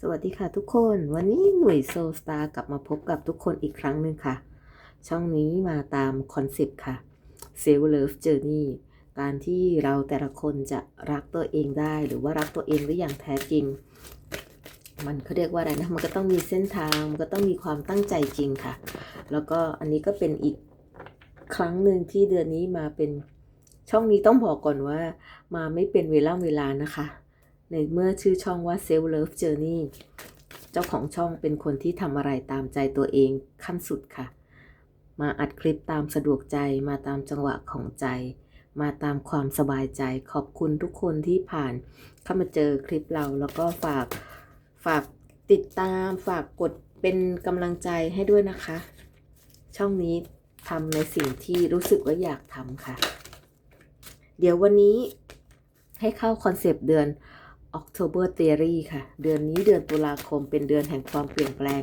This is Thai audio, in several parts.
สวัสดีค่ะทุกคน วันนี้หน่วยโซสตาร์กลับมาพบกับทุกคนอีกครั้งหนึ่งค่ะ ช่องนี้มาตามคอนเซปต์ค่ะ Self Love Journey การที่เราแต่ละคนจะรักตัวเองได้ หรือว่ารักตัวเองได้อย่างแท้จริง มันเขาเรียกว่าอะไรนะ มันก็ต้องมีเส้นทาง มันก็ต้องมีความตั้งใจจริงค่ะ แล้วก็อันนี้ก็เป็นอีกครั้งหนึ่งที่เดือนนี้มาเป็นช่องนี้ต้องบอกก่อนว่า มาไม่เป็นเวลาเวลานะคะ ในเมื่อชื่อช่องว่า Self Love Journey เจ้าของช่องเป็นคนที่ทำอะไรตามใจตัวเองขั้นสุดค่ะ มาอัดคลิปตามสะดวกใจมาตามจังหวะของใจ มาตามความสบายใจขอบคุณทุกคนที่ผ่านเข้ามาเจอคลิปเราแล้วก็ฝากฝากติดตามฝากกดเป็นกำลังใจให้ด้วยนะคะ ช่องนี้ทำในสิ่งที่รู้สึกว่าอยากทำค่ะ เดี๋ยววันนี้ให้เข้าคอนเซปต์เดือน October Theory ค่ะ เดือนนี้เดือนตุลาคมเป็นเดือนแห่งความเปลี่ยนแปลง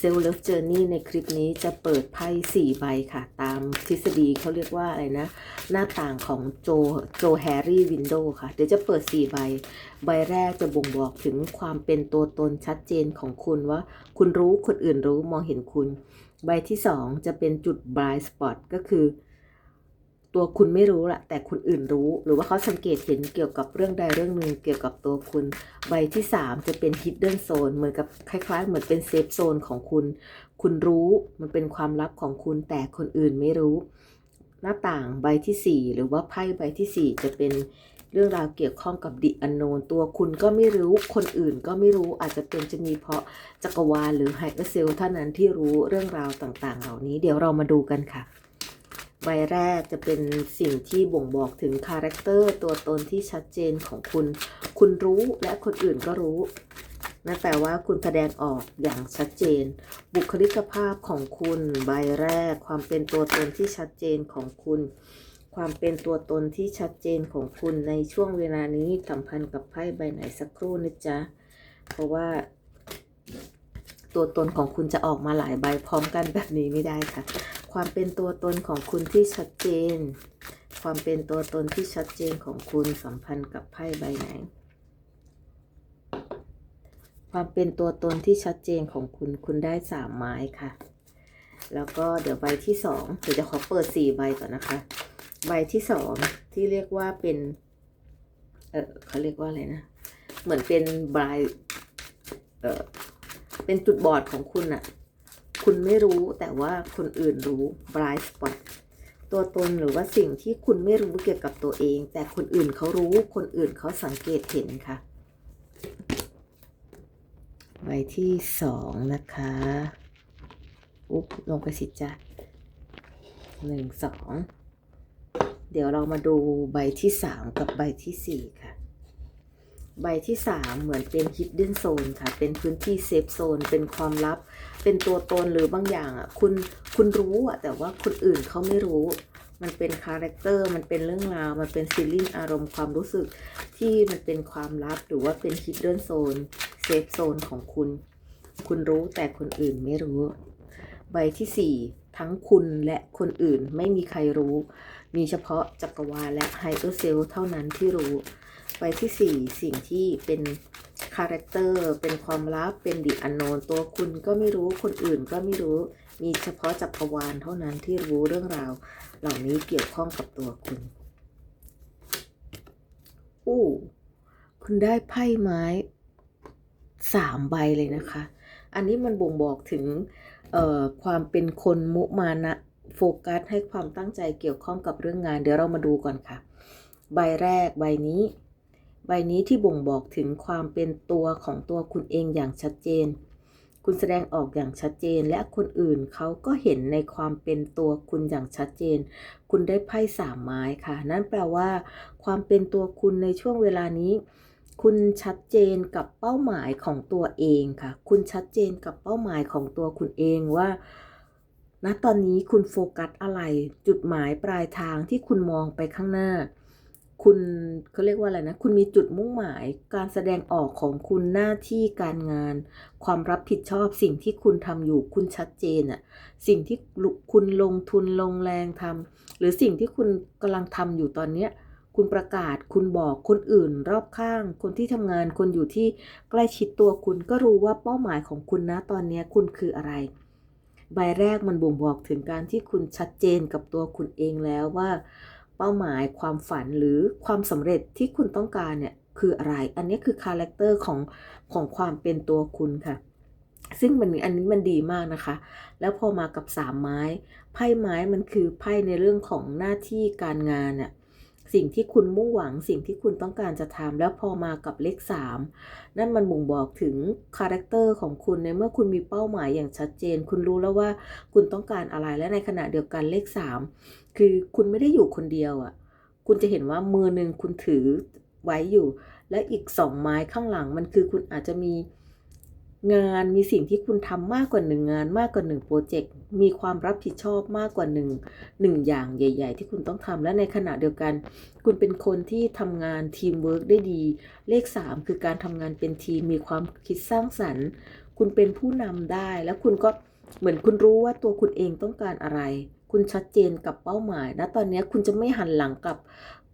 Self Love Journey ในคลิปนี้จะเปิดไพ่สี่ใบค่ะ ตามทฤษฎีเขาเรียกว่าอะไรนะ หน้าต่างของโจโจแฮร์รี่วินโดว์ค่ะ เดี๋ยวจะเปิดสี่ใบ ใบแรกจะบ่งบอกถึงความเป็นตัวตนชัดเจนของคุณว่า คุณรู้คนอื่นรู้มองเห็นคุณ ใบที่สองจะเป็นจุด blind spot ก็คือ ตัวคุณไม่รู้ละแต่คนอื่นรู้ หรือว่าเขาสังเกตเห็นเกี่ยวกับเรื่องใดเรื่องหนึ่งเกี่ยวกับตัวคุณ ใบที่ 3 จะเป็น hidden zone เหมือนกับคล้าย ๆ เหมือนเป็นเซฟโซนของคุณ คุณรู้มันเป็นความลับของคุณแต่คนอื่นไม่รู้ หน้าต่างใบทีสี่4 หรือว่าไพ่ใบทีสี่ 4 จะเป็นเรื่องราวเกี่ยวข้องกับดิอันโนนตัวคุณก็ไม่รู้คนอื่นก็ไม่รู้อาจจะเป็นจะมีเพราะจักรวาลหรือไฮเปอร์เซลเท่านั้นที่รู้เรื่องราวต่างๆ เหล่านี้เดี๋ยวเรามาดูกันค่ะ ใบแรกจะเป็นสิ่งที่บ่งบอกถึงคาแรคเตอร์ตัวตนที่ชัดเจนของคุณ คุณรู้และคนอื่นก็รู้ นั่นแปลว่าคุณแสดงออกอย่างชัดเจน บุคลิกภาพของคุณใบแรก ความเป็นตัวตนที่ชัดเจนของคุณ ความเป็นตัวตนที่ชัดเจนของคุณในช่วงเวลานี้สัมพันธ์กับไพ่ใบไหนสักครู่นะจ๊ะ เพราะว่าตัวตนของคุณจะออกมาหลายใบพร้อมกันแบบนี้ไม่ได้ค่ะ ความเป็นตัวตนของคุณที่ชัดเจน ความเป็นตัวตนที่ชัดเจนของคุณสัมพันธ์กับไพ่ใบไหน ความเป็นตัวตนที่ชัดเจนของคุณคุณได้สามไม้ค่ะ แล้วก็เดี๋ยวใบที่สองเดี๋ยวจะขอเปิดสี่ใบก่อนนะคะ ใบที่สองที่เรียกว่าเป็น เออเขาเรียกว่าอะไรนะ เหมือนเป็นบายเออเป็นจุดบอดของคุณอะ คุณไม่รู้แต่ว่าคนอื่นรู้ blind spot ตัวตนหรือว่าสิ่งที่คุณไม่รู้เกี่ยวกับตัวเอง แต่คนอื่นเขารู้คนอื่นเขาสังเกตเห็นค่ะใบที่สองนะคะอุ๊บลงไปสิจ้ะหนึ่งสองเดี๋ยวเรามาดูใบที่สามกับใบที่สี่ค่ะ ใบที่สามเหมือนเป็น hidden zone ค่ะ เป็นพื้นที่เซฟโซน เป็นความลับ เป็นตัวตนหรือบางอย่างอะ คุณ คุณรู้อะ แต่ว่าคนอื่นเขาไม่รู้ มันเป็นคาแรคเตอร์ มันเป็นเรื่องราว มันเป็นฟีลิ่งอารมณ์ความรู้สึกที่มันเป็นความลับ หรือว่าเป็น hidden zone เซฟโซนของคุณ คุณรู้แต่คนอื่นไม่รู้ ใบที่สี่ทั้งคุณและคนอื่นไม่มีใครรู้ มีเฉพาะจักรวาลและไฮเปอร์เซลเท่านั้นที่รู้ ใบที่สี่สิ่งที่เป็นคาแรคเตอร์ เป็นความลับ เป็นดิอันโนน ตัวคุณก็ไม่รู้ คนอื่นก็ไม่รู้ มีเฉพาะจักรวาลเท่านั้นที่รู้เรื่องราว เหล่านี้เกี่ยวข้องกับตัวคุณ อู้ คุณได้ไพ่ไม้สามใบเลยนะคะ อันนี้มันบ่งบอกถึงเอ่อความเป็นคนมุมานะ โฟกัสให้ความตั้งใจเกี่ยวข้องกับเรื่องงาน เดี๋ยวเรามาดูก่อนค่ะ ใบแรกใบนี้ ใบนี้ที่บ่งบอกถึงความเป็นตัวของตัวคุณเองอย่างชัดเจน คุณแสดงออกอย่างชัดเจน และคนอื่นเขาก็เห็นในความเป็นตัวคุณอย่างชัดเจน คุณได้ไพ่สามไม้ค่ะ นั่นแปลว่า ความเป็นตัวคุณในช่วงเวลานี้ คุณชัดเจนกับเป้าหมายของตัวเองค่ะ คุณชัดเจนกับเป้าหมายของตัวคุณเองว่าณตอนนี้คุณโฟกัสอะไร จุดหมายปลายทางที่คุณมองไปข้างหน้า คุณเขาเรียกว่าอะไรนะ คุณมีจุดมุ่งหมาย การแสดงออกของคุณหน้าที่การงาน ความรับผิดชอบสิ่งที่คุณทำอยู่คุณชัดเจนอะสิ่งที่คุณลงทุนลงแรงทำหรือสิ่งที่คุณกำลังทำอยู่ตอนเนี้ยคุณประกาศคุณบอกคนอื่น รอบข้าง คนที่ทำงานคนอยู่ที่ใกล้ชิดตัวคุณก็รู้ว่าเป้าหมายของคุณนะตอนนี้คุณคืออะไร ใบแรกมันบ่งบอกถึงการที่คุณชัดเจนกับตัวคุณเองแล้วว่า เป้าหมายความฝันหรือความสำเร็จที่คุณต้องการเนี่ยคืออะไร อันนี้คือคาแรคเตอร์ของของความเป็นตัวคุณค่ะ ซึ่งมันอันนี้มันดีมากนะคะ แล้วพอมากับสามไม้ ไพ่ไม้มันคือไพ่ในเรื่องของหน้าที่การงานเนี่ย สิ่งที่คุณมุ่งหวังสิ่งที่คุณต้องการจะทำแล้วพอมากับเลขสามนั่นมันบ่งบอกถึงคาแรคเตอร์ของคุณในเมื่อคุณมีเป้าหมายอย่างชัดเจน คุณรู้แล้วว่าคุณต้องการอะไรและในขณะเดียวกันเลขสามคือคุณไม่ได้อยู่คนเดียวอะคุณจะเห็นว่ามือหนึ่งคุณถือไว้อยู่ และอีกสองไม้ข้างหลังมันคือคุณอาจจะมี งานมีสิ่งที่คุณทำมากกว่าหนึ่งงานมากกว่าหนึ่งโปรเจกต์มีความรับผิดชอบมากกว่าหนึ่งหนึ่งอย่างใหญ่ ๆ ที่คุณต้องทำและในขณะเดียวกัน คุณเป็นคนที่ทำงานทีมเวิร์กได้ดี เลข 3 คือการทำงานเป็นทีมมีความคิดสร้างสรรค์ คุณเป็นผู้นำได้ แล้วคุณก็เหมือนคุณรู้ว่าตัวคุณเองต้องการอะไร คุณชัดเจนกับเป้าหมายนะตอนนี้คุณจะไม่หันหลังกลับ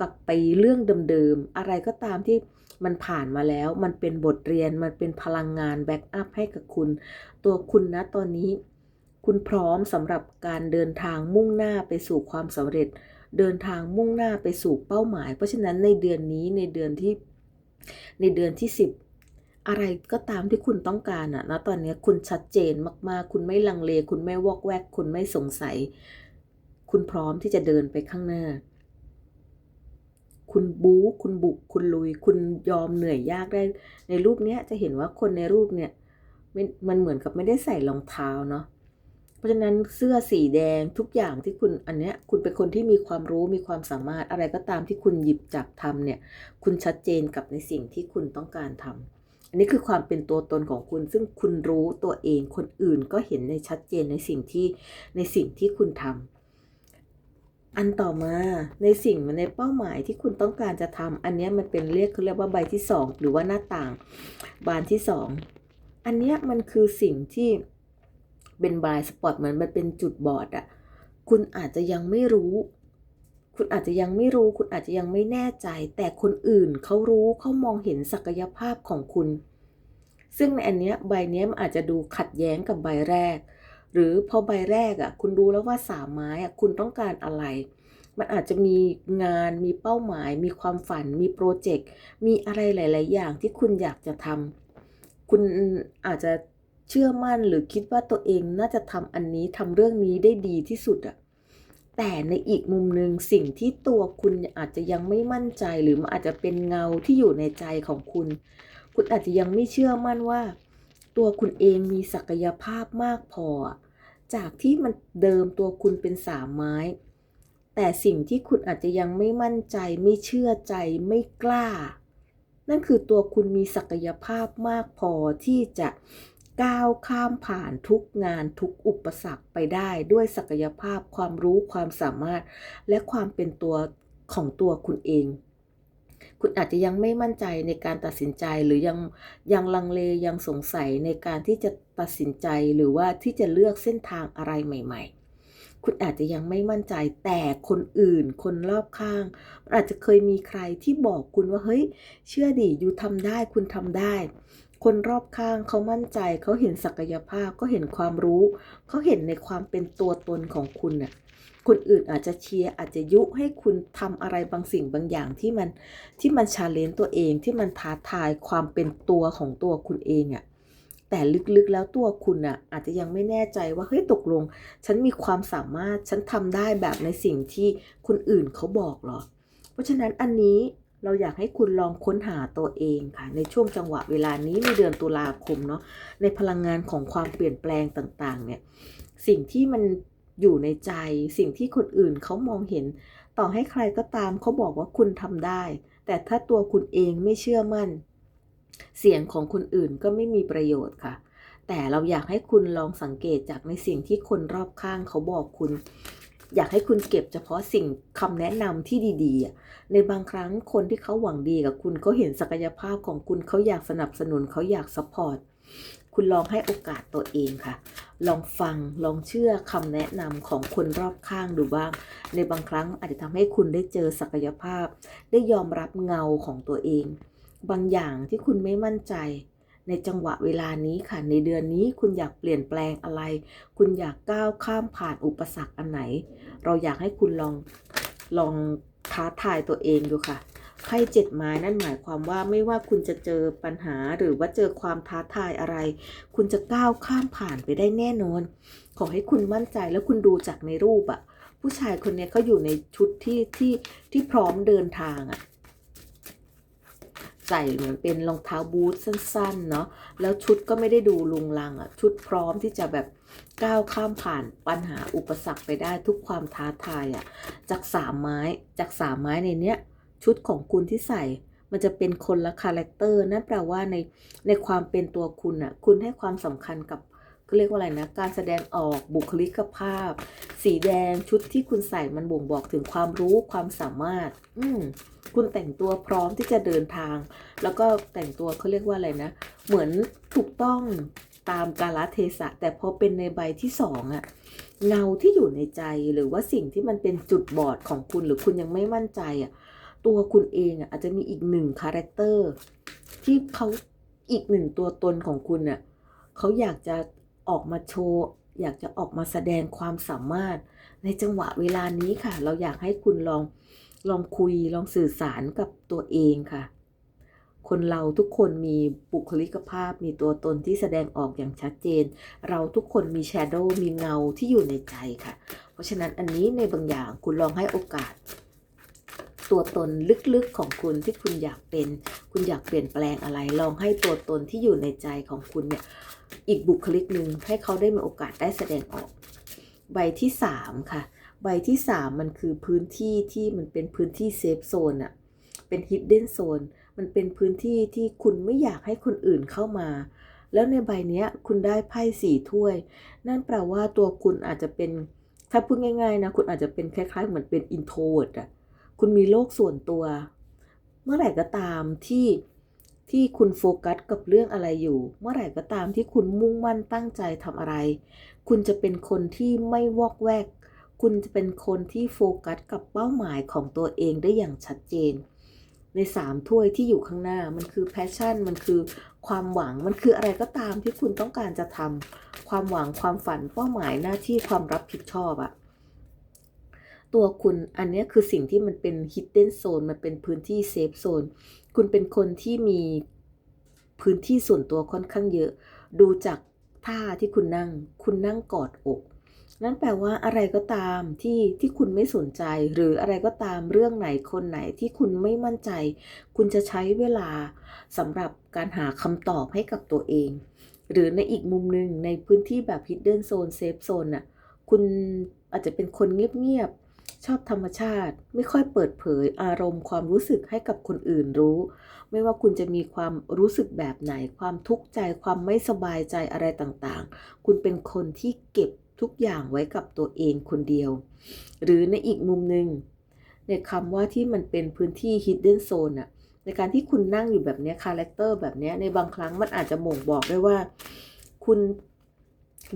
กลับไปเรื่องเดิมๆอะไรก็ตามที่ มันผ่านมาแล้ว มันเป็นบทเรียน มันเป็นพลังงานแบ็กอัพให้กับคุณ ตัวคุณนะตอนนี้ คุณพร้อมสำหรับการเดินทางมุ่งหน้าไปสู่ความสำเร็จ เดินทางมุ่งหน้าไปสู่เป้าหมาย เพราะฉะนั้นในเดือนนี้ในเดือนที่ในเดือนที่ 10อะไรก็ตามที่คุณต้องการอะนะตอนนี้คุณชัดเจนมากๆ คุณไม่ลังเล คุณไม่วอกแวก คุณไม่สงสัย คุณพร้อมที่จะเดินไปข้างหน้า คุณบู๊คุณบุกคุณลุย คุณยอมเหนื่อยยากได้ ในรูปเนี้ยจะเห็นว่าคนในรูปเนี่ยม,มันเหมือนกับไม่ได้ใส่รองเท้าเนาะเพราะฉะนั้นเสื้อสีแดงทุกอย่างที่คุณอันเนี้ยคุณเป็นคนที่มีความรู้มีความสามารถอะไรก็ตามที่คุณหยิบจับทำเนี่ย คุณชัดเจนกับในสิ่งที่คุณต้องการทำอันนี้คือความเป็นตัวตนของคุณ ซึ่งคุณรู้ตัวเองคนอื่นก็เห็นในชัดเจนในสิ่งที่ในสิ่งที่คุณทำ อันต่อมาในสิ่งในเป้าหมายที่คุณต้องการจะทำอันนี้มันเป็นเรียกเขาเรียกว่าใบที่สองหรือว่าหน้าต่าง บานที่สองอันนี้มันคือสิ่งที่เป็นบายสปอตเหมือนมันเป็นจุดบอดอะคุณอาจจะยังไม่รู้ คุณอาจจะยังไม่รู้ คุณอาจจะยังไม่แน่ใจ แต่คนอื่นเขารู้เขามองเห็นศักยภาพของคุณ ซึ่งในอันเนี้ยใบเนี้ยมันอาจจะดูขัดแย้งกับใบแรก หรือพอใบแรกอะคุณรู้แล้วว่าสามไม้อะคุณต้องการอะไร มันอาจจะมีงานมีเป้าหมาย มีความฝัน มีโปรเจกต์มีอะไรหลาย ๆ อย่างที่คุณอยากจะทำคุณอาจจะเชื่อมั่นหรือคิดว่าตัวเองน่าจะทำอันนี้ทำเรื่องนี้ได้ดีที่สุดอะแต่ในอีกมุมหนึ่งสิ่งที่ตัวคุณอาจจะยังไม่มั่นใจหรือมันอาจจะเป็นเงาที่อยู่ในใจของคุณ คุณอาจจะยังไม่เชื่อมั่นว่า ตัวคุณเองมีศักยภาพมากพอ จากที่มันเดิมตัวคุณเป็นสามไม้ แต่สิ่งที่คุณอาจจะยังไม่มั่นใจ ไม่เชื่อใจไม่กล้า นั่นคือตัวคุณมีศักยภาพมากพอที่จะก้าวข้ามผ่านทุกงานทุกอุปสรรคไปได้ด้วยศักยภาพความรู้ความสามารถ และความเป็นตัวของตัวคุณเอง คุณอาจจะยังไม่มั่นใจในการตัดสินใจหรือยังยังลังเลยังสงสัยในการที่จะตัดสินใจหรือว่าที่จะเลือกเส้นทางอะไรใหม่ ๆคุณอาจจะยังไม่มั่นใจแต่คนอื่น คนรอบข้างมันอาจจะเคยมีใครที่บอกคุณว่าเฮ้ย เชื่อดิอยู่ทำได้คุณทำได้ คนรอบข้างเขามั่นใจเขาเห็นศักยภาพเขาเห็นความรู้เขาเห็นในความเป็นตัวตนของคุณน่ะ คนอื่นอาจจะเชียร์อาจจะยุให้คุณทำอะไรบางสิ่งบางอย่างที่มันที่มันชาเลนจ์ตัวเองที่มันท้าทายความเป็นตัวของตัวคุณเองอะ่ะแต่ลึกๆแล้วตัวคุณอะอาจจะยังไม่แน่ใจว่าเฮ้ยตกลง ฉันมีความสามารถฉันทำได้แบบในสิ่งที่คนอื่นเขาบอกหรอ เพราะฉะนั้นอันนี้เราอยากให้คุณลองค้นหาตัวเองค่ะ ในช่วงจังหวะเวลานี้ในเดือนตุลาคมเนาะในพลังงานของความเปลี่ยนแปลงต่างๆเนี่ยสิ่งที่มัน อยู่ในใจ สิ่งที่คนอื่นเขามองเห็น ต่อให้ใครก็ตามเขาบอกว่าคุณทำได้ แต่ถ้าตัวคุณเองไม่เชื่อมั่น เสียงของคนอื่นก็ไม่มีประโยชน์ค่ะ แต่เราอยากให้คุณลองสังเกตจากในสิ่งที่คนรอบข้างเขาบอกคุณ อยากให้คุณเก็บเฉพาะสิ่งคำแนะนำที่ดีๆ ในบางครั้งคนที่เขาหวังดีกับคุณเขาเห็นศักยภาพของคุณเขาอยากสนับสนุนเขาอยากสปอร์ต คุณลองให้โอกาสตัวเองค่ะ ลองฟัง ลองเชื่อคำแนะนำของคนรอบข้างดูบ้าง ในบางครั้งอาจจะทำให้คุณได้เจอศักยภาพ ได้ยอมรับเงาของตัวเอง บางอย่างที่คุณไม่มั่นใจ ในจังหวะเวลานี้ค่ะ ในเดือนนี้คุณอยากเปลี่ยนแปลงอะไร คุณอยากก้าวข้ามผ่านอุปสรรคอันไหน เราอยากให้คุณลองลองท้าทายตัวเองดูค่ะ ไพ่เจ็ดไม้นั่นหมายความว่าไม่ว่าคุณจะเจอปัญหาหรือว่าเจอความท้าทายอะไร คุณจะก้าวข้ามผ่านไปได้แน่นอน ขอให้คุณมั่นใจแล้วคุณดูจากในรูปอะผู้ชายคนนี้เขาอยู่ในชุดที่ที่ที่พร้อมเดินทางอะใส่เหมือนเป็นรองเท้าบูทสั้นๆเนาะแล้วชุดก็ไม่ได้ดูลุงลังอะชุดพร้อมที่จะแบบก้าวข้ามผ่านปัญหาอุปสรรคไปได้ทุกความท้าทายอะจากสามไม้จากสามไม้ในเนี้ย ชุดของคุณที่ใส่ มันจะเป็นคนละคาแรคเตอร์นั่นแปลว่าในในความเป็นตัวคุณน่ะคุณให้ความสำคัญกับเขาเรียกว่าอะไรนะ การแสดงออกบุคลิกภาพ สีแดงชุดที่คุณใส่มันบ่งบอกถึงความรู้ความสามารถ อืมคุณแต่งตัวพร้อมที่จะเดินทาง แล้วก็แต่งตัวเขาเรียกว่าอะไรนะ เหมือนถูกต้องตามกาลเทศะ แต่พอเป็นในใบที่สองอะเงาที่อยู่ในใจหรือว่าสิ่งที่มันเป็นจุดบอดของคุณหรือคุณยังไม่มั่นใจอะ ตัวคุณเองอาจจะมีอีกหนึ่งคาแรคเตอร์ที่เขาอีกหนึ่งตัวตนของคุณอะเขาอยากจะออกมาโชว์อยากจะออกมาแสดงความสามารถ ในจังหวะเวลานี้ค่ะ เราอยากให้คุณลองลองคุยลองสื่อสารกับตัวเองค่ะ คนเราทุกคนมีบุคลิกภาพ มีตัวตนที่แสดงออกอย่างชัดเจน เราทุกคนมีแชโดว์มีเงาที่อยู่ในใจค่ะ เพราะฉะนั้นอันนี้ในบางอย่างคุณลองให้โอกาส ตัวตนลึกๆของคุณที่คุณอยากเป็น คุณอยากเปลี่ยนแปลงอะไร ลองให้ตัวตนที่อยู่ในใจของคุณเนี่ยอีกบุคลิกหนึ่งให้เขาได้มีโอกาสได้แสดงออก ใบที่สามค่ะ ใบที่สามมันคือพื้นที่ที่มันเป็นพื้นที่เซฟโซนอะเป็นฮิดเด้นโซนมันเป็นพื้นที่ที่คุณไม่อยากให้คนอื่นเข้ามา แล้วในใบนี้คุณได้ไพ่สี่ถ้วย นั่นแปลว่าตัวคุณอาจจะเป็นถ้าพูดง่ายๆนะ คุณอาจจะเป็นคล้ายๆ เหมือนเป็นอินโทรดอะ คุณมีโลกส่วนตัว เมื่อไหร่ก็ตามที่ที่คุณโฟกัสกับเรื่องอะไรอยู่ เมื่อไหร่ก็ตามที่คุณมุ่งมั่นตั้งใจทำอะไร คุณจะเป็นคนที่ไม่วอกแวก คุณจะเป็นคนที่โฟกัสกับเป้าหมายของตัวเองได้อย่างชัดเจน ในสามถ้วยที่อยู่ข้างหน้ามันคือแพชชั่น มันคือความหวัง มันคืออะไรก็ตามที่คุณต้องการจะทำความหวังความฝันเป้าหมายหน้าที่ความรับผิดชอบอะ ตัวคุณอันนี้คือสิ่งที่มันเป็น hidden zone มันเป็นพื้นที่ safe zone คุณเป็นคนที่มีพื้นที่ส่วนตัวค่อนข้างเยอะ ดูจากท่าที่คุณนั่ง คุณนั่งกอดอก นั่นแปลว่าอะไรก็ตามที่ที่คุณไม่สนใจ หรืออะไรก็ตามเรื่องไหนคนไหนที่คุณไม่มั่นใจ คุณจะใช้เวลาสำหรับการหาคำตอบให้กับตัวเอง หรือในอีกมุมหนึ่งในพื้นที่แบบ hidden zone safe zone น่ะคุณอาจจะเป็นคนเงียบๆ ชอบธรรมชาติ ไม่ค่อยเปิดเผยอารมณ์ความรู้สึกให้กับคนอื่นรู้ ไม่ว่าคุณจะมีความรู้สึกแบบไหน ความทุกข์ใจ ความไม่สบายใจอะไรต่างๆ คุณเป็นคนที่เก็บทุกอย่างไว้กับตัวเองคนเดียว หรือในอีกมุมหนึ่งในคำว่าที่มันเป็นพื้นที่ hidden zone อะในการที่คุณนั่งอยู่แบบนี้คาแรคเตอร์แบบนี้ในบางครั้งมันอาจจะบ่งบอกได้ว่า คุณ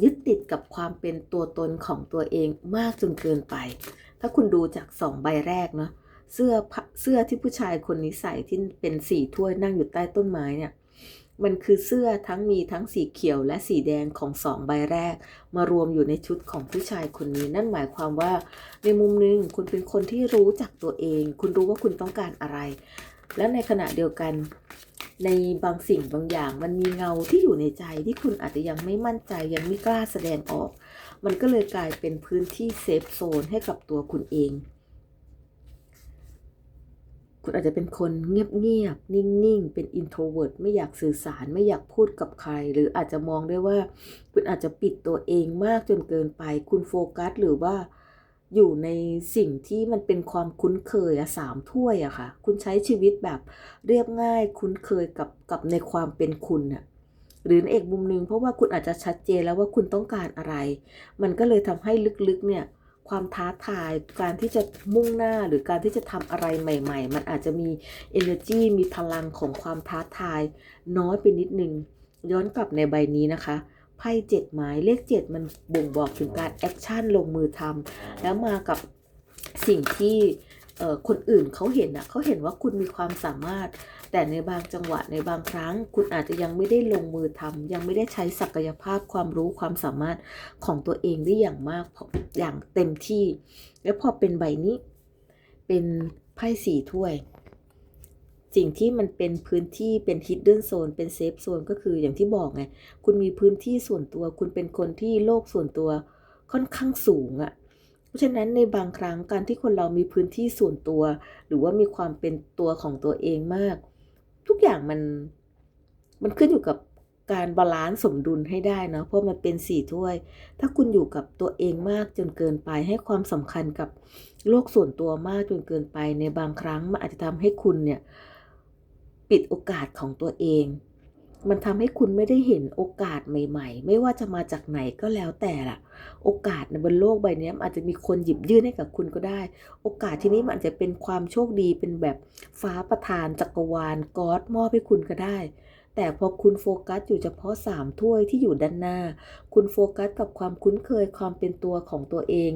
ยึดติดกับความเป็นตัวตนของตัวเองมากจนเกินไป ถ้าคุณดูจากสองใบแรกเนาะเสื้อเสื้อที่ผู้ชายคนนี้ใส่ที่เป็นสีถ้วยนั่งอยู่ใต้ต้นไม้เนี่ยมันคือเสื้อทั้งมีทั้งสีเขียวและสีแดงของสองใบแรก มารวมอยู่ในชุดของผู้ชายคนนี้ นั่นหมายความว่าในมุมหนึ่งคุณเป็นคนที่รู้จักตัวเอง คุณรู้ว่าคุณต้องการอะไร และในขณะเดียวกัน ในบางสิ่งบางอย่าง มันมีเงาที่อยู่ในใจที่คุณอาจจะยังไม่มั่นใจยังไม่กล้าแสดงออก มันก็เลยกลายเป็นพื้นที่เซฟโซนให้กับตัวคุณเอง คุณอาจจะเป็นคนเงียบๆนิ่งๆ เป็นอินโทรเวิร์ดไม่อยากสื่อสารไม่อยากพูดกับใคร หรืออาจจะมองได้ว่า คุณอาจจะปิดตัวเองมากจนเกินไป คุณโฟกัสหรือว่า อยู่ในสิ่งที่มันเป็นความคุ้นเคยอะสามถ้วยอะค่ะ คุณใช้ชีวิตแบบเรียบง่ายคุ้นเคยกับกับในความเป็นคุณอะหรือในอีกมุมหนึ่งเพราะว่าคุณอาจจะชัดเจนแล้วว่าคุณต้องการอะไร มันก็เลยทำให้ลึกๆเนี่ยความท้าทายการที่จะมุ่งหน้าหรือการที่จะทำอะไรใหม่ ๆ มันอาจจะมี energy มีพลังของความท้าทาย น้อยไปนิดนึงย้อนกลับในใบนี้นะคะ ไพ่เจ็ดไม้เลขเจ็ดมันบ่งบอกถึงการแอคชั่นลงมือทำแล้วมากับสิ่งที่คนอื่นเขาเห็นอะเขาเห็นว่าคุณมีความสามารถ แต่ในบางจังหวะในบางครั้ง คุณอาจจะยังไม่ได้ลงมือทำยังไม่ได้ใช้ศักยภาพความรู้ความสามารถของตัวเองได้อย่างมากออย่างเต็มที่ แล้วพอเป็นใบนี้ เป็นไพ่สี่ถ้วย สิ่งที่มันเป็นพื้นที่เป็น hidden zone เป็น safe zone ก็คืออย่างที่บอกไง คุณมีพื้นที่ส่วนตัว คุณเป็นคนที่โลกส่วนตัวค่อนข้างสูงอะ่ะ เพราะฉะนั้นในบางครั้งการที่คนเรามีพื้นที่ส่วนตัว หรือว่ามีความเป็นตัวของตัวเองมาก ทุกอย่างมันมันขึ้นอยู่กับการบาลานซ์สมดุลให้ได้เนาะเพราะมันเป็นสี่ถ้วย ถ้าคุณอยู่กับตัวเองมากจนเกินไป ให้ความสำคัญกับโลกส่วนตัวมากจนเกินไปในบางครั้งมันอาจจะทำให้คุณเนี่ย ปิดโอกาสของตัวเอง มันทำให้คุณไม่ได้เห็นโอกาสใหม่ ๆ ไม่ว่าจะมาจากไหนก็แล้วแต่ละโอกาสในบนโลกใบนี้อาจจะมีคนหยิบยื่นให้กับคุณก็ได้ โอกาสที่นี้มันอาจจะเป็นความโชคดีเป็นแบบฟ้าประทานจักรวาลกอดมอบให้คุณก็ได้ แต่พอคุณโฟกัสอยู่เฉพาะสามถ้วยที่อยู่ด้านหน้า คุณโฟกัสกับความคุ้นเคยความเป็นตัวของตัวเอง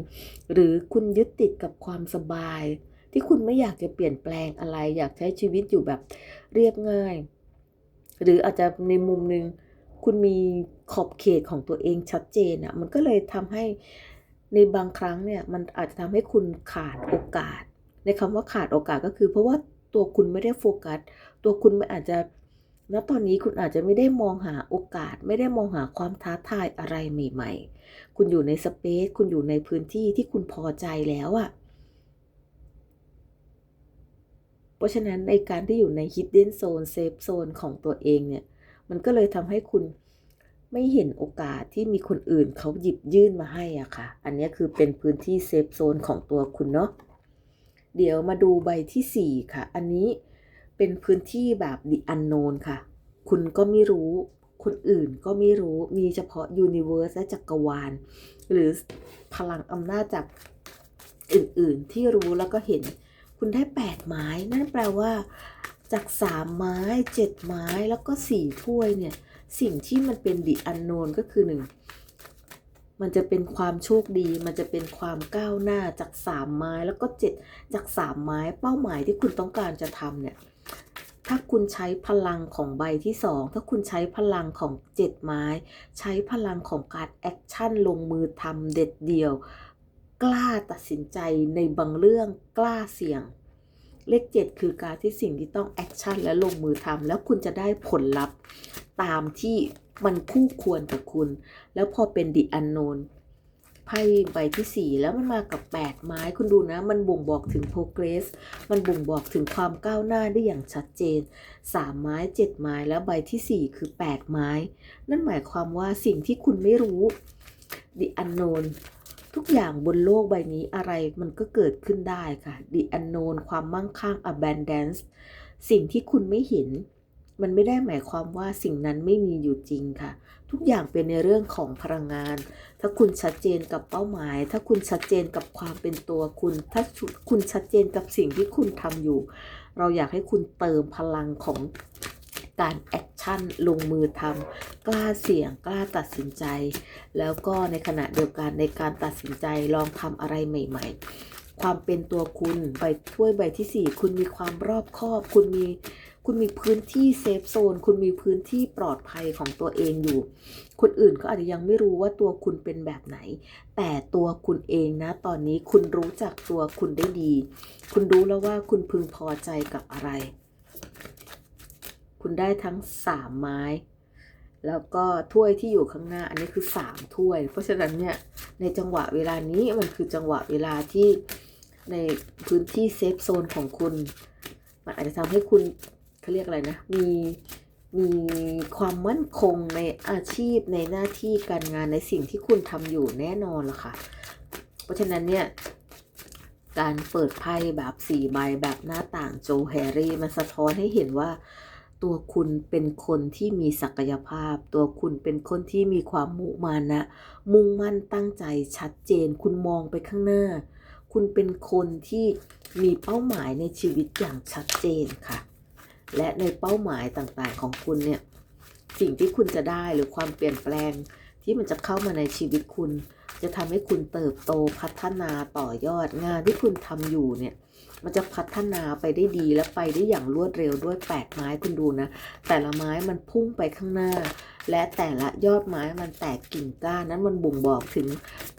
หรือคุณยึดติดกับความสบาย ที่คุณไม่อยากจะเปลี่ยนแปลงอะไร อยากใช้ชีวิตอยู่แบบเรียบง่าย หรืออาจจะในมุมหนึ่งคุณมีขอบเขตของตัวเองชัดเจนอะ่ะมันก็เลยทำให้ในบางครั้งเนี่ยมันอาจจะทำให้คุณขาดโอกาส ในคำว่าขาดโอกาสก็คือ เพราะว่าตัวคุณไม่ได้โฟกัส ตัวคุณไม่อาจจะณตอนนี้คุณอาจจะไม่ได้มองหาโอกาส ไม่ได้มองหาความท้าทายอะไรใหม่ ๆ คุณอยู่ในสเปซคุณอยู่ในพื้นที่ที่คุณพอใจแล้วอะ่ะ เพราะฉะนั้นในการที่อยู่ใน hidden zone safe zone ของตัวเองเนี่ย มันก็เลยทำให้คุณไม่เห็นโอกาสที่มีคนอื่นเขาหยิบยื่นมาให้อะค่ะ อันนี้คือเป็นพื้นที่เซฟโซนของตัวคุณเนาะ เดี๋ยวมาดูใบที่ 4 ค่ะ อันนี้เป็นพื้นที่แบบ the unknown ค่ะ คุณก็ไม่รู้ คนอื่นก็ไม่รู้ มีเฉพาะ universe และจักรวาล หรือพลังอำนาจจากอื่นๆที่รู้แล้วก็เห็น คุณได้ 8 ไม้ นั่นแปลว่า จาก 3 ไม้ 7 ไม้แล้วก็ 4 ถ้วยเนี่ย สิ่งที่มันเป็นดิอันโนนก็คือ 1 มันจะเป็นความโชคดี มันจะเป็นความก้าวหน้าจาก 3 ไม้แล้วก็ 7 จาก 3 ไม้ เป้าหมายที่คุณต้องการจะทำเนี่ย ถ้าคุณใช้พลังของใบที่ 2 ถ้าคุณใช้พลังของ 7 ไม้ ใช้พลังของการแอคชั่นลงมือทำเด็ดเดี่ยว กล้าตัดสินใจในบางเรื่องกล้าเสี่ยง เลข 7 คือการที่สิ่งที่ต้องแอคชั่นและลงมือทำแล้วคุณจะได้ผลลัพธ์ตามที่มันคู่ควรกับคุณ แล้วพอเป็นดิอันโนนไพ่ใบที่ 4 แล้วมันมากับ 8 ไม้คุณดูนะ มันบ่งบอกถึง progress มันบ่งบอกถึงความก้าวหน้าได้อย่างชัดเจน 3 ไม้ 7 ไม้แล้วใบที่ 4 คือ 8 ไม้ นั่นหมายความว่าสิ่งที่คุณไม่รู้ดิอันโนน ทุกอย่างบนโลกใบนี้อะไรมันก็เกิดขึ้นได้ค่ะ The unknown ความมั่งคั่ง abundance สิ่งที่คุณไม่เห็น มันไม่ได้หมายความว่าสิ่งนั้นไม่มีอยู่จริงค่ะ ทุกอย่างเป็นในเรื่องของพลังงาน ถ้าคุณชัดเจนกับเป้าหมาย ถ้าคุณชัดเจนกับความเป็นตัวคุณ ถ้าคุณชัดเจนกับสิ่งที่คุณทำอยู่ เราอยากให้คุณเติมพลังของ การแอคชั่นลงมือทำกล้าเสี่ยงกล้าตัดสินใจ แล้วก็ในขณะเดียวกันในการตัดสินใจลองทำอะไรใหม่ ๆ ความเป็นตัวคุณใบถ้วยใบที่ 4 คุณมีความรอบคอบ คุณมีคุณมีพื้นที่เซฟโซนคุณมีพื้นที่ปลอดภัยของตัวเองอยู่ คนอื่นก็อาจจะยังไม่รู้ว่าตัวคุณเป็นแบบไหน แต่ตัวคุณเองนะ ตอนนี้คุณรู้จักตัวคุณได้ดี คุณรู้แล้วว่าคุณพึงพอใจกับอะไร คุณได้ทั้งสามไม้ แล้วก็ถ้วยที่อยู่ข้างหน้าอันนี้คือสามถ้วย เพราะฉะนั้นเนี่ยในจังหวะเวลานี้มันคือจังหวะเวลาที่ในพื้นที่เซฟโซนของคุณ มันอาจจะทำให้คุณเขาเรียกอะไรนะ มีมีความมั่นคงในอาชีพในหน้าที่การงานในสิ่งที่คุณทำอยู่แน่นอนละค่ะ เพราะฉะนั้นเนี่ยการเปิดไพ่แบบสี่ใบแบบหน้าต่างโจแฮร์รี่มันสะท้อนให้เห็นว่า ตัวคุณเป็นคนที่มีศักยภาพ ตัวคุณเป็นคนที่มีความมุมานะ มุ่งมั่นตั้งใจชัดเจน คุณมองไปข้างหน้า คุณเป็นคนที่มีเป้าหมายในชีวิตอย่างชัดเจนค่ะ และในเป้าหมายต่างๆของคุณเนี่ย สิ่งที่คุณจะได้หรือความเปลี่ยนแปลงที่มันจะเข้ามาในชีวิตคุณ จะทำให้คุณเติบโตพัฒนาต่อยอดงานที่คุณทำอยู่เนี่ย มันจะพัฒนาไปได้ดีและไปได้อย่างรวดเร็วด้วยแปดไม้คุณดูนะ แต่ละไม้มันพุ่งไปข้างหน้า และแต่ละยอดไม้มันแตกกิ่งก้านนั้นมันบ่งบอกถึง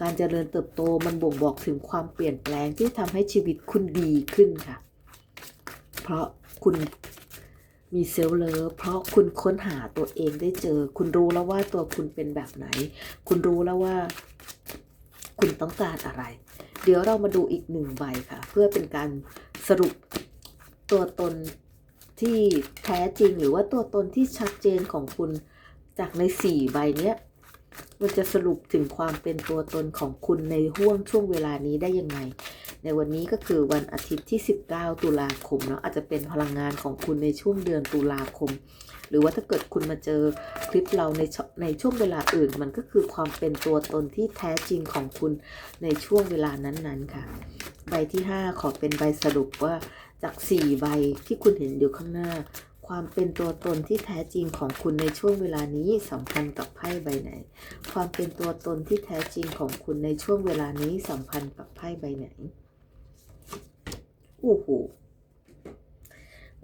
การเจริญเติบโต มันบ่งบอกถึงความเปลี่ยนแปลงที่ทำให้ชีวิตคุณดีขึ้นค่ะ เพราะคุณมีเซลล์เลิฟเพราะคุณค้นหาตัวเองได้เจอ คุณรู้แล้วว่าตัวคุณเป็นแบบไหน คุณรู้แล้วว่า คุณต้องการอะไร เดี๋ยวเรามาดูอีกหนึ่งใบค่ะ เพื่อเป็นการสรุปตัวตนที่แท้จริงหรือว่าตัวตนที่ชัดเจนของคุณจากในสี่ใบเนี้ย มันจะสรุปถึงความเป็นตัวตนของคุณในห่วงช่วงเวลานี้ได้ยังไง ในวันนี้ก็คือวันอาทิตย์ที่ 19 ตุลาคมเนาะอาจจะเป็นพลังงานของคุณในช่วงเดือนตุลาคม หรือว่าถ้าเกิดคุณมาเจอคลิปเราในช่วในช่วงเวลาอื่น มันก็คือความเป็นตัวตนที่แท้จริงของคุณในช่วงเวลานั้นๆค่ะ ใบที่ 5 ขอเป็นใบสรุปว่าจาก 4 ใบที่คุณเห็นอยู่ข้างหน้า ความเป็นตัวตนที่แท้จริงของคุณในช่วงเวลานี้สัมพันธ์กับไพ่ใบไหน ความเป็นตัวตนที่แท้จริงของคุณในช่วงเวลานี้สัมพันธ์กับไพ่ใบไหนโอ้โห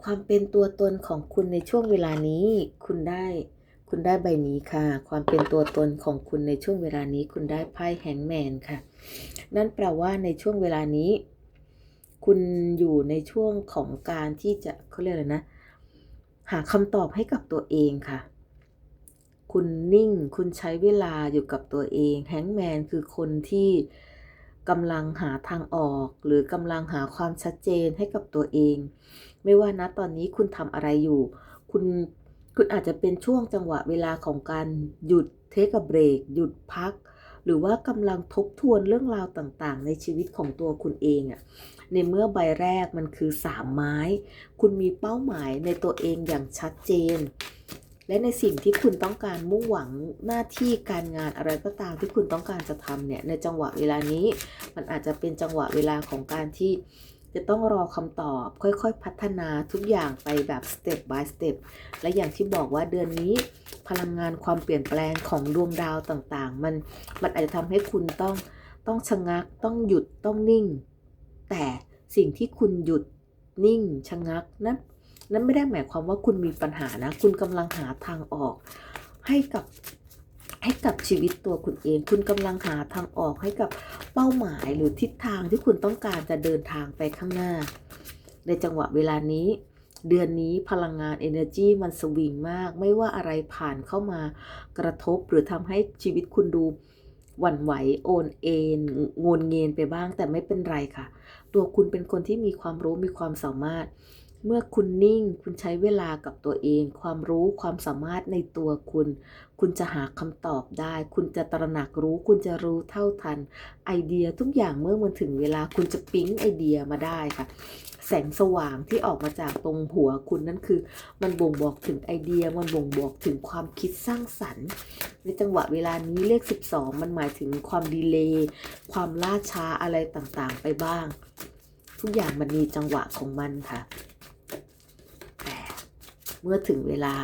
ความเป็นตัวตนของคุณในช่วงเวลานี้ คุณได้ คุณได้ใบนี้ค่ะ ความเป็นตัวตนของคุณในช่วงเวลานี้ คุณได้ไพ่แฮงแมนค่ะ นั่นแปลว่าในช่วงเวลานี้ คุณอยู่ในช่วงของการที่จะเขาเรียกอะไรนะ หาคำตอบให้กับตัวเองค่ะ คุณนิ่ง คุณใช้เวลาอยู่กับตัวเอง แฮงแมนคือคนที่กำลังหาทางออก หรือกำลังหาความชัดเจนให้กับตัวเอง ไม่ว่านะตอนนี้คุณทำอะไรอยู่ คุณคุณอาจจะเป็นช่วงจังหวะเวลาของการหยุดเทคเบรกหยุดพัก หรือว่ากำลังทบทวนเรื่องราวต่างๆ ในชีวิตของตัวคุณเองอะในเมื่อใบแรกมันคือสามไม้ คุณมีเป้าหมายในตัวเองอย่างชัดเจน และในสิ่งที่คุณต้องการมุ่งหวังหน้าที่การงานอะไรก็ตามที่คุณต้องการจะทำเนี่ยในจังหวะเวลานี้ มันอาจจะเป็นจังหวะเวลาของการที่ จะต้องรอคำตอบ ค่อยๆ พัฒนาทุกอย่างไปแบบ step by step และอย่างที่บอกว่าเดือนนี้ พลังงานความเปลี่ยนแปลงของดวงดาวต่างๆ มันมันอาจจะทำให้คุณต้องต้องชะงักต้องหยุดต้องนิ่ง แต่สิ่งที่คุณหยุดนิ่งชะงักนั้นนั้นไม่ได้หมายความว่าคุณมีปัญหานะ คุณกำลังหาทางออกให้กับ ให้กับชีวิตตัวคุณเอง คุณกำลังหาทางออกให้กับเป้าหมายหรือทิศทางที่คุณต้องการจะเดินทางไปข้างหน้า ในจังหวะเวลานี้ เดือนนี้พลังงาน energy มันสวิงมาก ไม่ว่าอะไรผ่านเข้ามากระทบหรือทำให้ชีวิตคุณดูหวั่นไหวโอนเอ็นงนเงียนไปบ้างแต่ไม่เป็นไรค่ะ ตัวคุณเป็นคนที่มีความรู้มีความสามารถ เมื่อคุณนิ่ง คุณใช้เวลากับตัวเอง ความรู้ความสามารถในตัวคุณ คุณจะหาคำตอบได้ คุณจะตระหนักรู้ คุณจะรู้เท่าทัน ไอเดียทุกอย่างเมื่อมันถึงเวลาคุณจะปิ๊งไอเดียมาได้ค่ะ แสงสว่างที่ออกมาจากตรงหัวคุณนั่นคือ มันบ่งบอกถึงไอเดีย มันบ่งบอกถึงความคิดสร้างสรรค์ ในจังหวะเวลานี้เลข 12 มันหมายถึงความดีเลย์ความล่าช้าอะไรต่างๆ ไปบ้าง ทุกอย่างมันมีจังหวะของมันค่ะ เมื่อถึงเวลา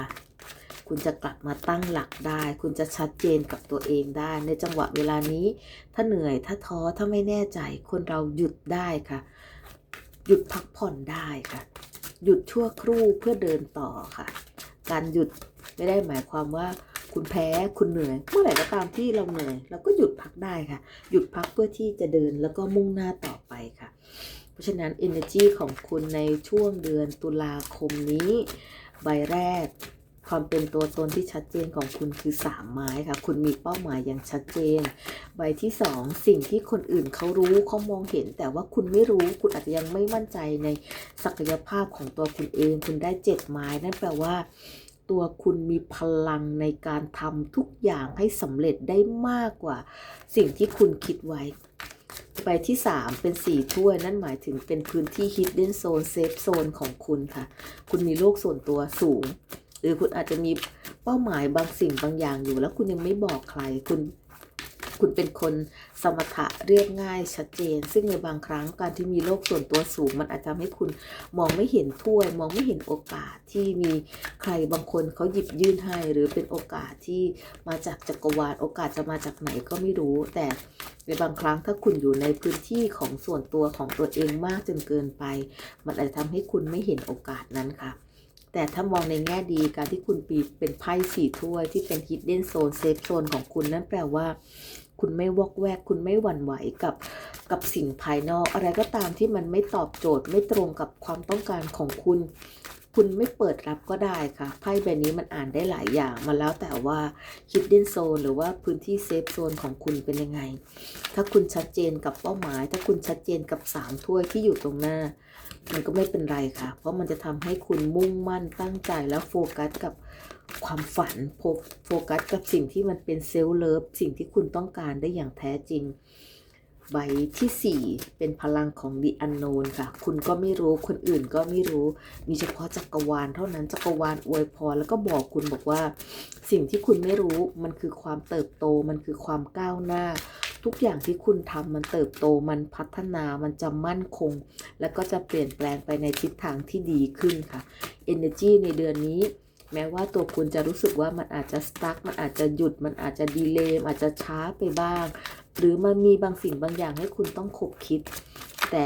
คุณจะกลับมาตั้งหลักได้ คุณจะชัดเจนกับตัวเองได้ ในจังหวะเวลานี้ ถ้าเหนื่อยถ้าท้อถ้าไม่แน่ใจ คนเราหยุดได้ค่ะ หยุดพักผ่อนได้ค่ะ หยุดชั่วครู่เพื่อเดินต่อค่ะ การหยุดไม่ได้หมายความว่าคุณแพ้คุณเหนื่อย เมื่อไหร่ก็ตามที่เราเหนื่อยเราก็หยุดพักได้ค่ะ หยุดพักเพื่อที่จะเดินแล้วก็มุ่งหน้าต่อไปค่ะ เพราะฉะนั้น energy ของคุณในช่วงเดือนตุลาคมนี้ ใบแรก ความเป็นตัวตนที่ชัดเจนของคุณคือสามไม้ค่ะ คุณมีเป้าหมายอย่างชัดเจน ใบที่สองสิ่งที่คนอื่นเขารู้เขามองเห็น แต่ว่าคุณไม่รู้คุณอาจจะยังไม่มั่นใจในศักยภาพของตัวคุณเอง คุณได้เจ็ดไม้นั่นแปลว่าตัวคุณมีพลังในการทำทุกอย่างให้สำเร็จได้มากกว่า สิ่งที่คุณคิดไว้ ใบที่ 3 เป็นสีถ้วย นั่นหมายถึงเป็นพื้นที่ hidden zone safe zone ของคุณค่ะ คุณมีโลกส่วนตัวสูง หรือคุณอาจจะมีเป้าหมายบางสิ่งบางอย่างอยู่ แล้วคุณยังไม่บอกใคร คุณ คุณเป็นคนสมถะเรียบง่ายชัดเจน ซึ่งในบางครั้งการที่มีโลกส่วนตัวสูง มันอาจจะให้คุณมองไม่เห็นถ้วย มองไม่เห็นโอกาสที่มีใครบางคนเขาหยิบยื่นให้ หรือเป็นโอกาสที่มาจากจักรวาลโอกาสจะมาจากไหนก็ไม่รู้ แต่ในบางครั้งถ้าคุณอยู่ในพื้นที่ของส่วนตัวของตัวเองมากจนเกินไป มันอาจจะทำให้คุณไม่เห็นโอกาสนั้นค่ะแต่ถ้ามองในแง่ดีการที่คุณปีเป็นไพ่สี่ถ้วยที่เป็น hidden zone safe zone ของคุณนั่นแปลว่า คุณไม่วอกแวก คุณไม่หวั่นไหวกับกับสิ่งภายนอก อะไรก็ตามที่มันไม่ตอบโจทย์ไม่ตรงกับความต้องการของคุณ คุณไม่เปิดรับก็ได้ค่ะ ไพ่ใบนี้มันอ่านได้หลายอย่างมาแล้วแต่ว่า hidden zone หรือว่าพื้นที่ safe zone ของคุณเป็นยังไง ถ้าคุณชัดเจนกับเป้าหมาย ถ้าคุณชัดเจนกับสามถ้วยที่อยู่ตรงหน้า มันก็ไม่เป็นไรค่ะ เพราะมันจะทำให้คุณมุ่งมั่นตั้งใจแล้วโฟกัสกับความฝันโฟโฟกัสกับสิ่งที่มันเป็นเซลล์เลิฟสิ่งที่คุณต้องการได้อย่างแท้จริง ใบที่ 4 เป็นพลังของ The Unknown ค่ะ คุณก็ไม่รู้ คนอื่นก็ไม่รู้ มีเฉพาะจักรวาลเท่านั้น จักรวาลอวยพรแล้วก็บอกคุณบอกว่า สิ่งที่คุณไม่รู้มันคือความเติบโต มันคือความก้าวหน้า ทุกอย่างที่คุณทำมันเติบโต มันพัฒนา มันจะมั่นคง แล้วก็จะเปลี่ยนแปลงไปในทิศทางที่ดีขึ้นค่ะ Energy ในเดือนนี้แม้ว่าตัวคุณจะรู้สึกว่ามันอาจจะสตั๊กมันอาจจะหยุด มันอาจจะดีเลย์อาจจะช้าไปบ้าง หรือมันมีบางสิ่งบางอย่างให้คุณต้องคบคิด แต่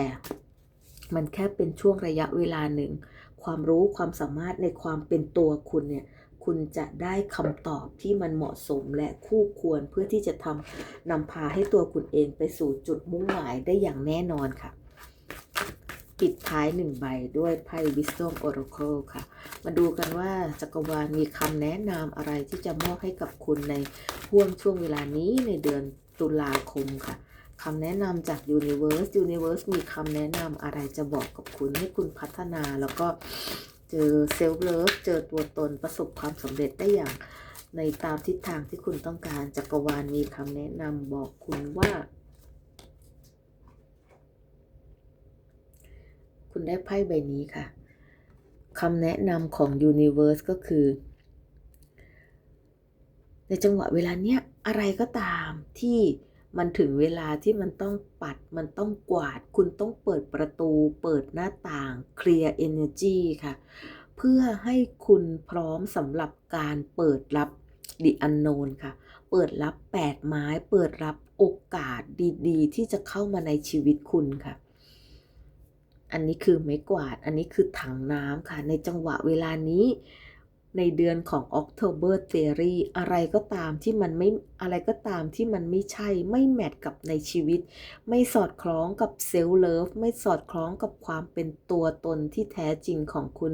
มันแค่เป็นช่วงระยะเวลาหนึ่ง ความรู้ความสามารถในความเป็นตัวคุณเนี่ยคุณจะได้คำตอบที่มันเหมาะสมและคู่ควรเพื่อที่จะทำนำพาให้ตัวคุณเองไปสู่จุดมุ่งหมายได้อย่างแน่นอนค่ะ ปิดท้ายหนึ่งใบด้วยไพ่ Wisdom Oracle ค่ะ มาดูกันว่าจักรวาลมีคำแนะนำอะไรที่จะมอบให้กับคุณในห่วงช่วงเวลานี้ในเดือน ตุลาคมค่ะคำแนะนำจาก Universe Universe มีคำแนะนำอะไรจะบอกกับคุณให้คุณพัฒนา แล้วก็เจอเซลฟ์เลิฟเจอตัวตนประสบความสำเร็จได้อย่าง ในตามทิศทางที่คุณต้องการจักรวาลมีคำแนะนำบอกคุณว่า คุณได้ไพ่ใบนี้ค่ะคำแนะนำของ Universe ก็คือ ในจังหวะเวลาเนี้ยอะไรก็ตามที่มันถึงเวลาที่มันต้องปัด มันต้องกวาด คุณต้องเปิดประตู เปิดหน้าต่าง เคลียร์ energy ค่ะ เพื่อให้คุณพร้อมสำหรับการเปิดรับ the unknown ค่ะ เปิดรับ8ไม้ เปิดรับโอกาสดีๆ ที่จะเข้ามาในชีวิตคุณค่ะ อันนี้คือไม้กวาด อันนี้คือถังน้ำค่ะ ในจังหวะเวลานี้ ในเดือนของ October Theory อะไรก็ตามที่มันไม่อะไรก็ตามที่มันไม่ใช่ไม่แมทกับในชีวิต ไม่สอดคล้องกับเซลล์เลิฟไม่สอดคล้องกับความเป็นตัวตนที่แท้จริงของคุณ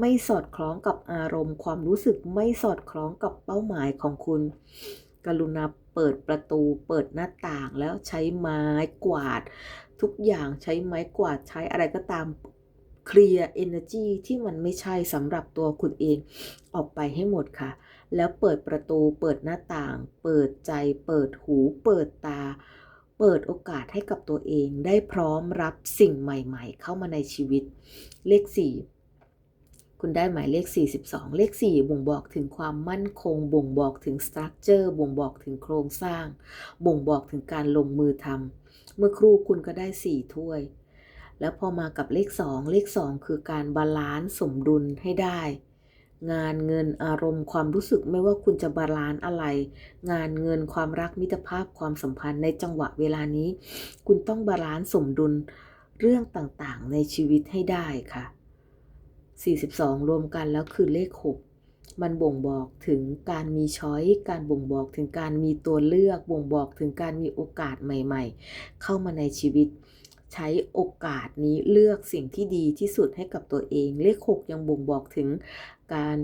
ไม่สอดคล้องกับอารมณ์ความรู้สึกไม่สอดคล้องกับเป้าหมายของคุณ กรุณาเปิดประตูเปิดหน้าต่างแล้วใช้ไม้กวาด ทุกอย่างใช้ไม้กวาดใช้อะไรก็ตาม เคลียร์ energy ที่มันไม่ใช่สำหรับตัวคุณเองออกไปให้หมดค่ะ แล้วเปิดประตู เปิดหน้าต่าง เปิดใจ เปิดหู เปิดตา เปิดโอกาสให้กับตัวเอง ได้พร้อมรับสิ่งใหม่ๆ เข้ามาในชีวิต เลข4คุณได้หมายเลข 42 เลข 4 บ่งบอกถึงความมั่นคง บ่งบอกถึงสตรัคเจอร์ บ่งบอกถึงโครงสร้าง บ่งบอกถึงการลงมือทำ เมื่อครู่คุณก็ได้ 4 ถ้วย แล้วพอมากับเลข 2 เลข 2 คือการบาลานซ์สมดุลให้ได้ งานเงินอารมณ์ความรู้สึกไม่ว่าคุณจะบาลานซ์อะไร งานเงินความรักมิตรภาพความสัมพันธ์ในจังหวะเวลานี้ คุณต้องบาลานซ์สมดุลเรื่องต่างๆ ในชีวิตให้ได้ค่ะ 42 รวมกันแล้วคือเลข 6มันบ่งบอกถึงการมีช้อยการบ่งบอกถึงการมีตัวเลือก บ่งบอกถึงการมีโอกาสใหม่ ๆ เข้ามาในชีวิต ใช้โอกาสนี้เลือกสิ่งที่ดีที่สุดให้กับตัวเอง เลข 6 ยังบ่งบอกถึงการ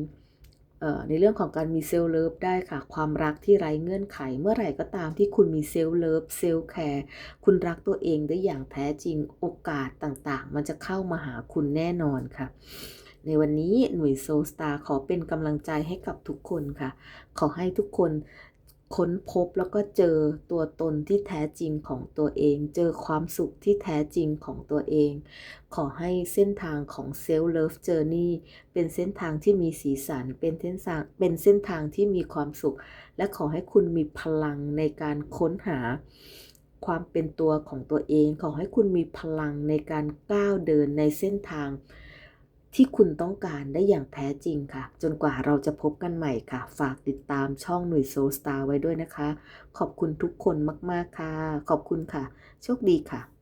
ในเรื่องของการมีเซลล์เลิฟได้ค่ะ ความรักที่ไร้เงื่อนไข เมื่อไหร่ก็ตามที่คุณมีเซลล์เลิฟเซลล์แคร์คุณรักตัวเองได้อย่างแท้จริงโอกาสต่างๆ มันจะเข้ามาหาคุณแน่นอนค่ะ ในวันนี้หน่วยโซสตาร์ขอเป็นกำลังใจให้กับทุกคนค่ะ ขอให้ทุกคน ค้นพบแล้วก็เจอตัวตนที่แท้จริงของตัวเอง เจอความสุขที่แท้จริงของตัวเอง ขอให้เส้นทางของ Self Love Journey เป็นเส้นทางที่มีสีสัน เป็นเส้นทางเป็นเส้นทางที่มีความสุข และขอให้คุณมีพลังในการค้นหาความเป็นตัวของตัวเอง ขอให้คุณมีพลังในการก้าวเดินในเส้นทาง ที่คุณต้องการได้อย่างแท้จริงค่ะ จนกว่าเราจะพบกันใหม่ค่ะ ฝากติดตามช่องหนุ่ยโซสตาร์ไว้ด้วยนะคะ ขอบคุณทุกคนมาก ๆ ค่ะ ขอบคุณค่ะ โชคดีค่ะ